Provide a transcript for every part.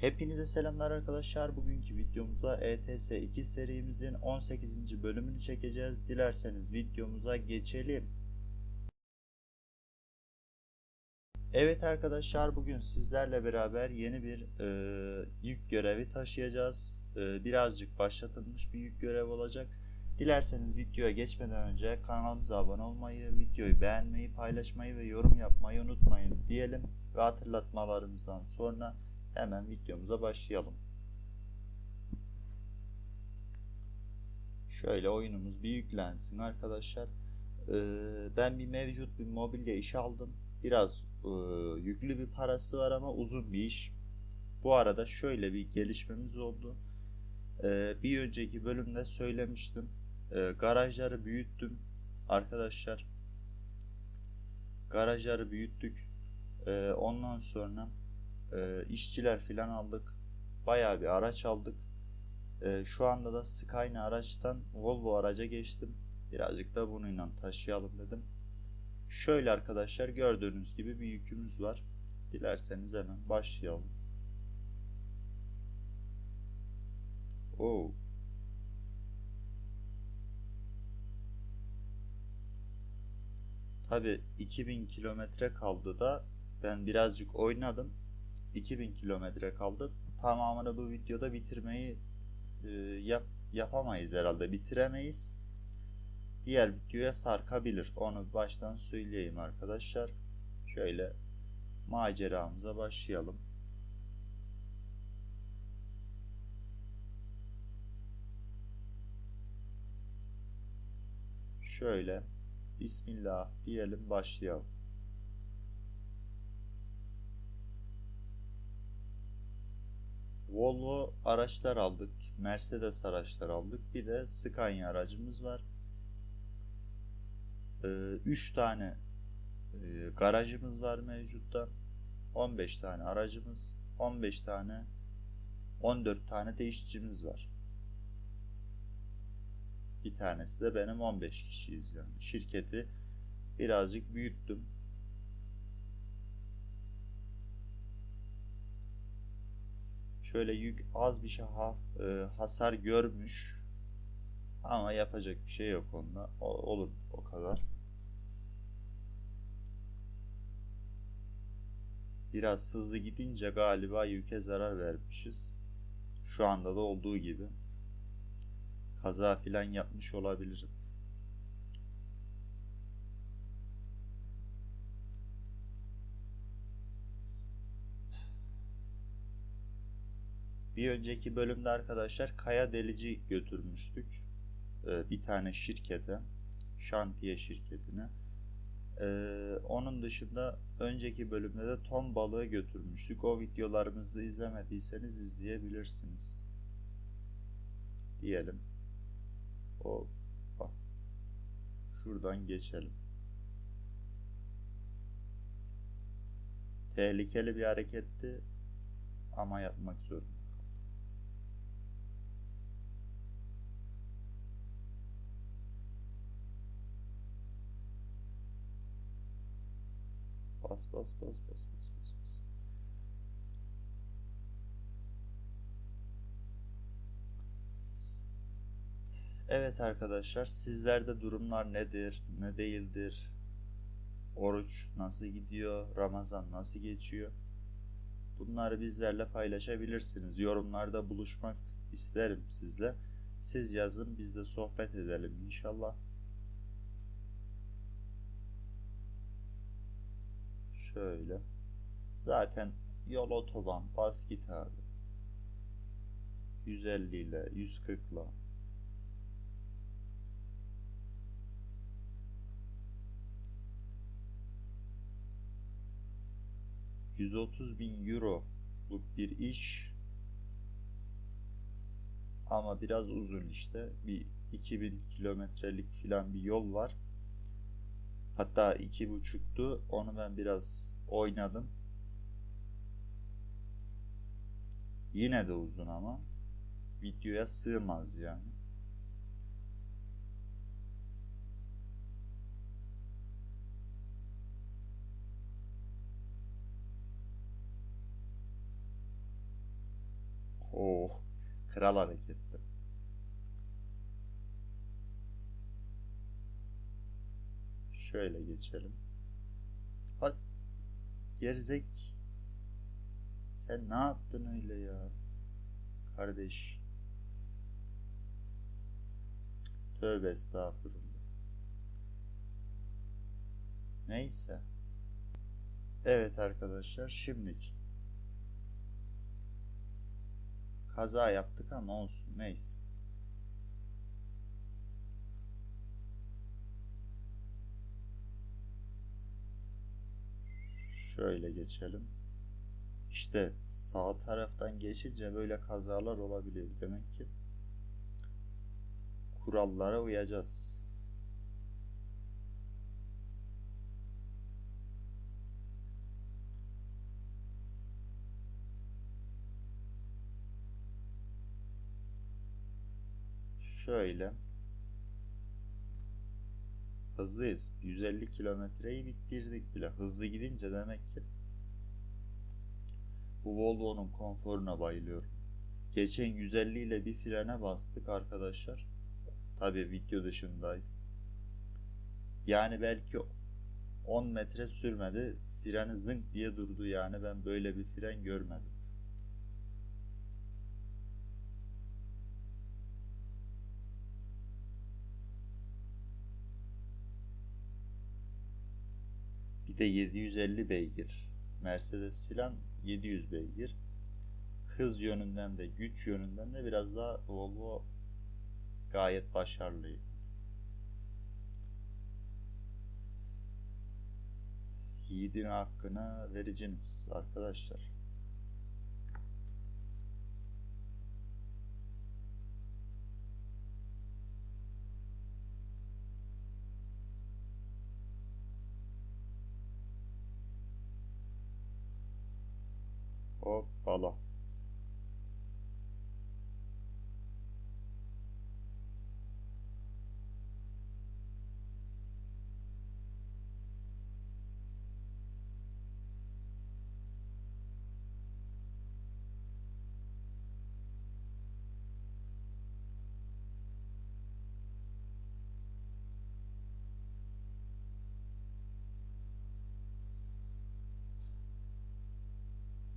Hepinize selamlar arkadaşlar. Bugünkü videomuzda ETS 2 serimizin 18. bölümünü çekeceğiz. Dilerseniz videomuza geçelim. Evet arkadaşlar bugün sizlerle beraber yeni bir e, yük görevi taşıyacağız. E, birazcık başlatılmış bir yük görev olacak. Dilerseniz videoya geçmeden önce kanalımıza abone olmayı, videoyu beğenmeyi, paylaşmayı ve yorum yapmayı unutmayın diyelim. Ve hatırlatmalarımızdan sonra hemen videomuza başlayalım. Şöyle oyunumuz bir yüklensin arkadaşlar. Ee, ben bir mevcut bir mobilya işi aldım. Biraz e, yüklü bir parası var ama uzun bir iş. Bu arada şöyle bir gelişmemiz oldu. Ee, bir önceki bölümde söylemiştim. Ee, garajları büyüttüm arkadaşlar. Garajları büyüttük. Ondan sonra e, işçiler filan aldık. Bayağı bir araç aldık. E, şu anda da Skyline araçtan Volvo araca geçtim. Birazcık da bununla taşıyalım dedim. Şöyle arkadaşlar gördüğünüz gibi bir yükümüz var. Dilerseniz hemen başlayalım. Oo. Tabi 2000 kilometre kaldı da ben birazcık oynadım. 2000 kilometre kaldı. Tamamını bu videoda bitirmeyi e, yap, yapamayız herhalde. Bitiremeyiz. Diğer videoya sarkabilir. Onu baştan söyleyeyim arkadaşlar. Şöyle maceramıza başlayalım. Şöyle Bismillah diyelim başlayalım. Volvo araçlar aldık. Mercedes araçlar aldık. Bir de Scania aracımız var. 3 tane e, garajımız var mevcutta. 15 tane aracımız. 15 tane 14 tane de işçimiz var. Bir tanesi de benim 15 kişiyiz yani. Şirketi birazcık büyüttüm. Şöyle yük az bir şey haf- e, hasar görmüş. Ama yapacak bir şey yok onda. O, olur o kadar. Biraz hızlı gidince galiba yüke zarar vermişiz. Şu anda da olduğu gibi. Kaza filan yapmış olabilirim. Bir önceki bölümde arkadaşlar kaya delici götürmüştük. Ee, bir tane şirkete, şantiye şirketine. Ee, onun dışında önceki bölümde de ton balığı götürmüştük. O videolarımızı izlemediyseniz izleyebilirsiniz. Diyelim. O bak. Şuradan geçelim. Tehlikeli bir hareketti ama yapmak zorunda. Bas bas bas bas bas bas bas. Evet arkadaşlar sizlerde durumlar nedir, ne değildir? Oruç nasıl gidiyor? Ramazan nasıl geçiyor? Bunları bizlerle paylaşabilirsiniz. Yorumlarda buluşmak isterim sizle. Siz yazın biz de sohbet edelim inşallah. Şöyle. Zaten yol otoban bas git abi. 150 ile 140 ile. ...130 bin euroluk bir iş... ...ama biraz uzun işte... ...bir 2000 kilometrelik filan bir yol var... Hatta iki buçuktu. Onu ben biraz oynadım. Yine de uzun ama videoya sığmaz yani. Oh, kral hareketti. Şöyle geçelim. Ha, gerizek. Sen ne yaptın öyle ya? Kardeş. Tövbe estağfurullah. Neyse. Evet arkadaşlar şimdilik. Kaza yaptık ama olsun neyse. Şöyle geçelim. İşte sağ taraftan geçince böyle kazalar olabiliyor. Demek ki kurallara uyacağız. Şöyle. Hızlıyız. 150 kilometreyi bitirdik bile. Hızlı gidince demek ki bu Volvo'nun konforuna bayılıyorum. Geçen 150 ile bir frene bastık arkadaşlar. Tabi video dışındaydı. Yani belki 10 metre sürmedi. Freni zınk diye durdu yani ben böyle bir fren görmedim. Bir de 750 beygir. Mercedes filan 700 beygir. Hız yönünden de güç yönünden de biraz daha Volvo gayet başarılı. Yiğidin hakkını vereceğiniz arkadaşlar.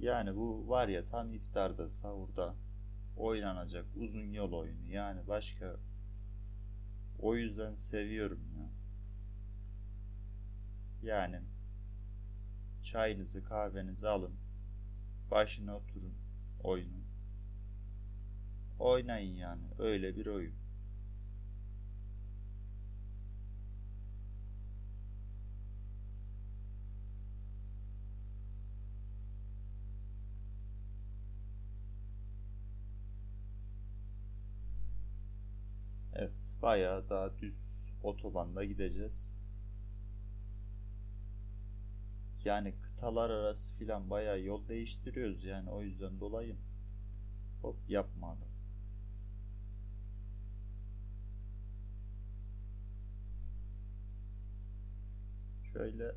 Yani bu var ya tam iftarda, sahurda oynanacak uzun yol oyunu. Yani başka o yüzden seviyorum ya. Yani çayınızı kahvenizi alın. Başına oturun oyunu. Oynayın yani öyle bir oyun. Bayağı daha düz otobanda gideceğiz. Yani kıtalar arası filan bayağı yol değiştiriyoruz yani o yüzden dolayı hop yapmadım. Şöyle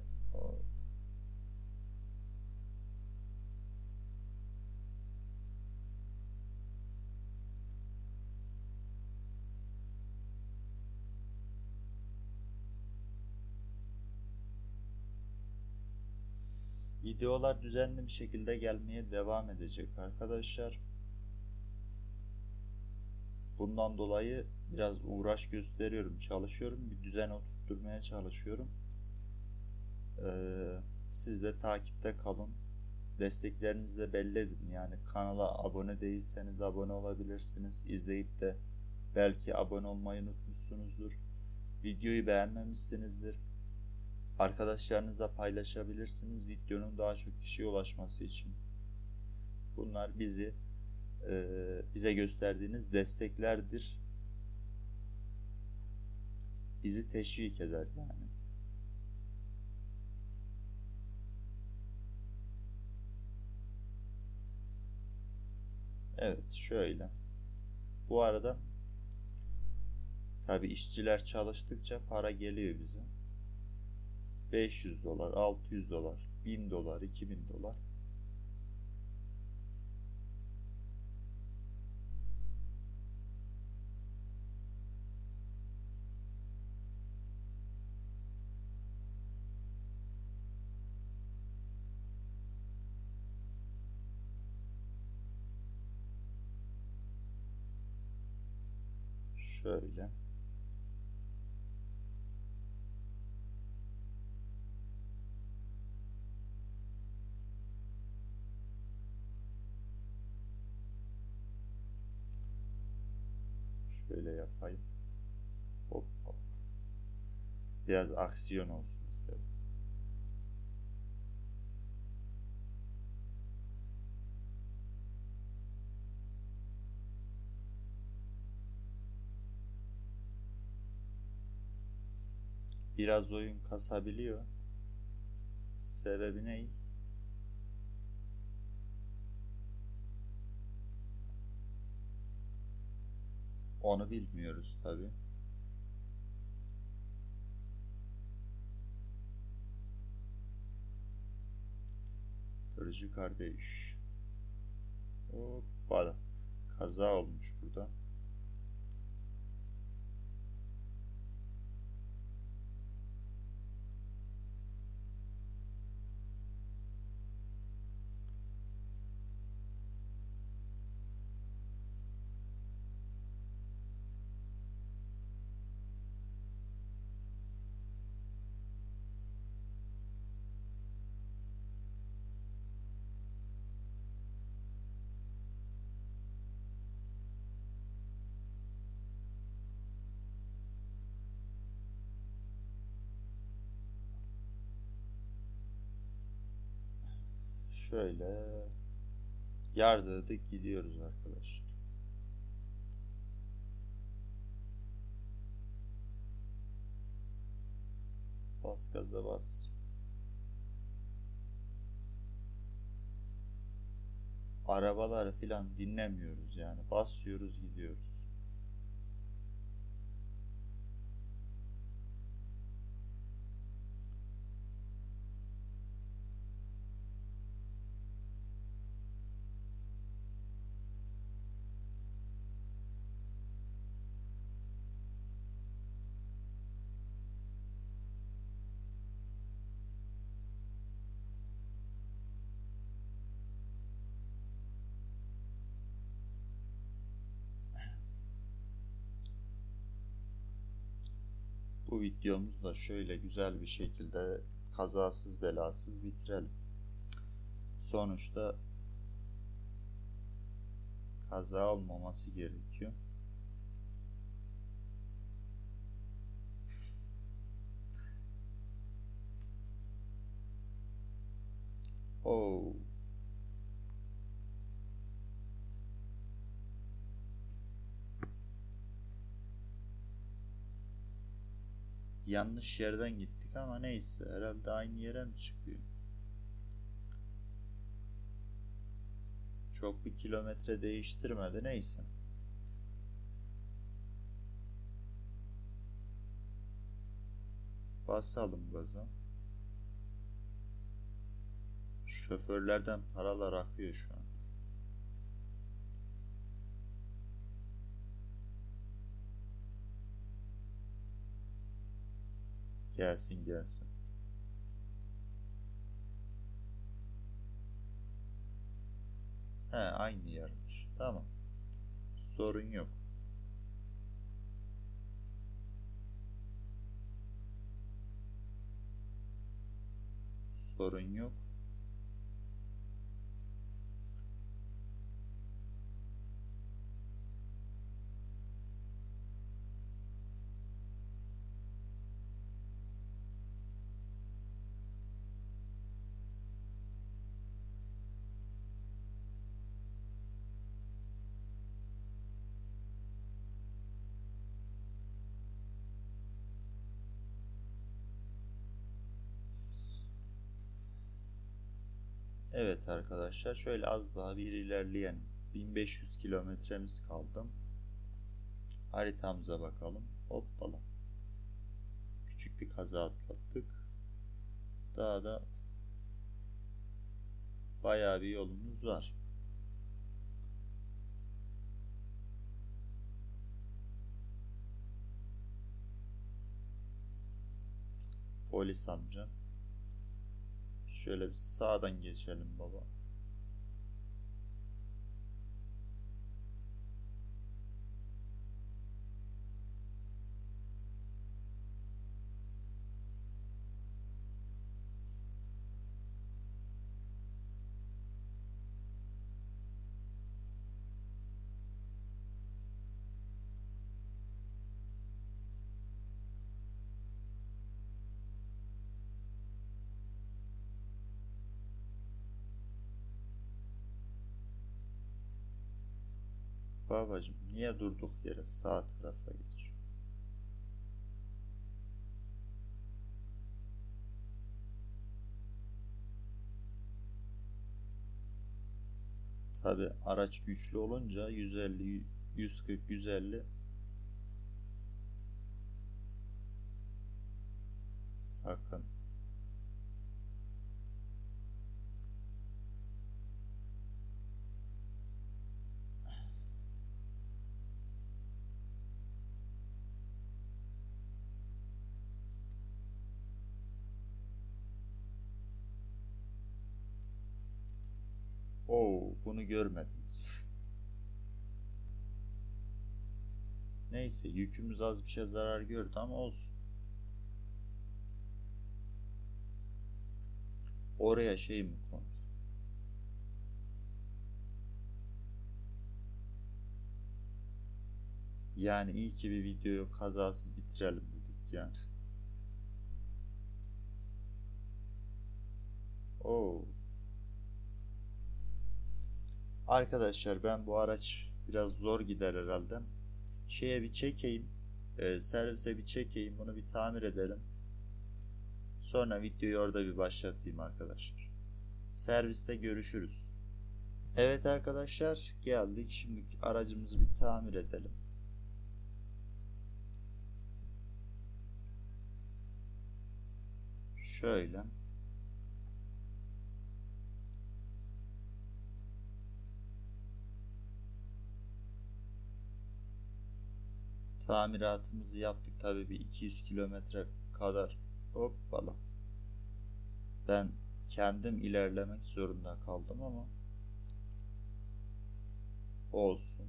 Videolar düzenli bir şekilde gelmeye devam edecek arkadaşlar. Bundan dolayı biraz uğraş gösteriyorum, çalışıyorum. Bir düzen oturtturmaya çalışıyorum. Ee, siz de takipte kalın. Desteklerinizi de belli edin. Yani kanala abone değilseniz abone olabilirsiniz. İzleyip de belki abone olmayı unutmuşsunuzdur. Videoyu beğenmemişsinizdir. Arkadaşlarınızla paylaşabilirsiniz videonun daha çok kişiye ulaşması için. Bunlar bizi e, bize gösterdiğiniz desteklerdir. Bizi teşvik eder yani. Evet şöyle. Bu arada tabi işçiler çalıştıkça para geliyor bize. 500 dolar, 600 dolar, 1000 dolar, 2000 dolar. Biraz aksiyon olsun istedim. Biraz oyun kasabiliyor. Sebebi ne? Onu bilmiyoruz tabi. Tırcı kardeş. Hoppa. Kaza olmuş burada. Şöyle yardırdık gidiyoruz arkadaşlar. Bas gaza bas. Arabaları filan dinlemiyoruz yani. Basıyoruz gidiyoruz. Bu videomuzu da şöyle güzel bir şekilde kazasız belasız bitirelim. Sonuçta kaza olmaması gerekiyor. Oh. Yanlış yerden gittik ama neyse herhalde aynı yere mi çıkıyor? Çok bir kilometre değiştirmedi neyse. Basalım gaza. Şoförlerden paralar akıyor şu an. Gelsin gelsin. He aynı yermiş. Tamam. Sorun yok. Sorun yok. Evet arkadaşlar şöyle az daha bir ilerleyen 1500 kilometremiz kaldı. Haritamıza bakalım. Hoppala. Küçük bir kaza atlattık. Daha da bayağı bir yolumuz var. Polis amca. Şöyle bir sağdan geçelim baba. Babacım niye durduk yere sağ tarafa geç. Tabi araç güçlü olunca 150 140 150 sakın bunu görmediniz. Neyse yükümüz az bir şey zarar gördü ama olsun. Oraya şey mi konur? Yani iyi ki bir videoyu kazasız bitirelim dedik yani. Oo. Arkadaşlar ben bu araç biraz zor gider herhalde. Şeye bir çekeyim. e, servise bir çekeyim. Bunu bir tamir edelim. Sonra videoyu orada bir başlatayım arkadaşlar. Serviste görüşürüz. Evet arkadaşlar geldik. Şimdi aracımızı bir tamir edelim. Şöyle. Tamiratımızı yaptık tabii bir 200 kilometre kadar. Hoppala. Ben kendim ilerlemek zorunda kaldım ama olsun.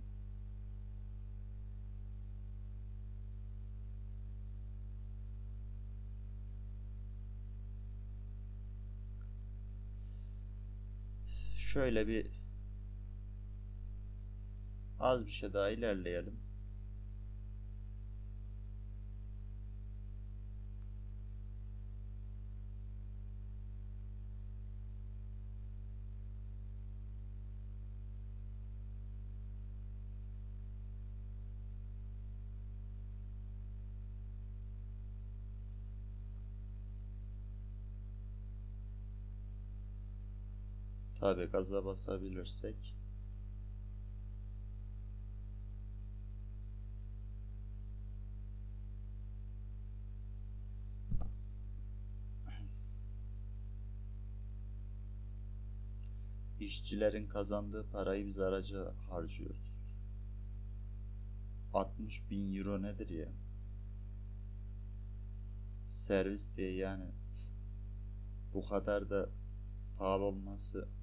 Şöyle bir az bir şey daha ilerleyelim. Tabi gaza basabilirsek. İşçilerin kazandığı parayı biz araca harcıyoruz. 60 bin euro nedir ya? Servis diye yani bu kadar da pahalı olması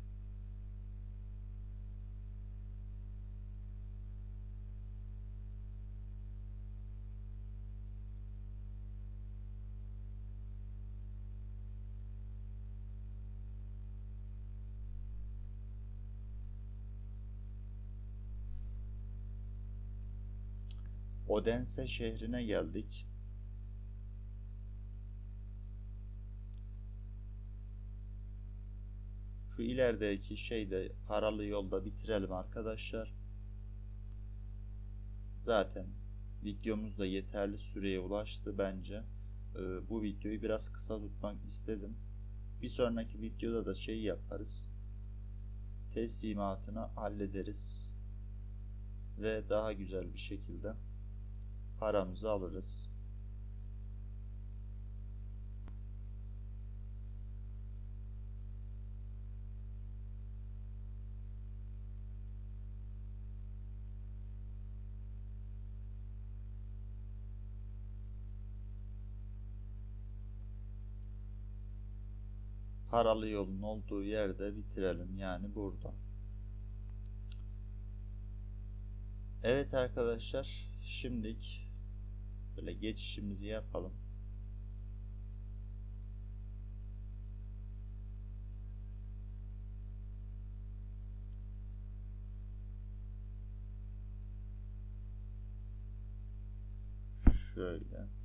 Odense şehrine geldik. Şu ilerideki şeyde paralı yolda bitirelim arkadaşlar. Zaten videomuz da yeterli süreye ulaştı bence. Ee, bu videoyu biraz kısa tutmak istedim. Bir sonraki videoda da şey yaparız. Teslimatını hallederiz. Ve daha güzel bir şekilde paramızı alırız. Paralı yolun olduğu yerde bitirelim yani burada. Evet arkadaşlar şimdilik böyle geçişimizi yapalım. Şöyle.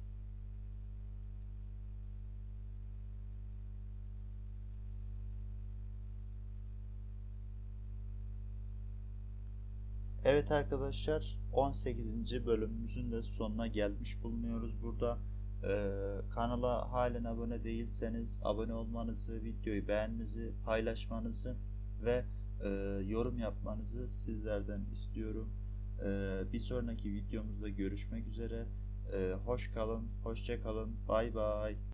Evet arkadaşlar 18. bölümümüzün de sonuna gelmiş bulunuyoruz burada. Ee, kanala halen abone değilseniz abone olmanızı, videoyu beğenmenizi, paylaşmanızı ve e, yorum yapmanızı sizlerden istiyorum. Ee, bir sonraki videomuzda görüşmek üzere. Ee, hoş kalın, hoşça kalın, bay bay.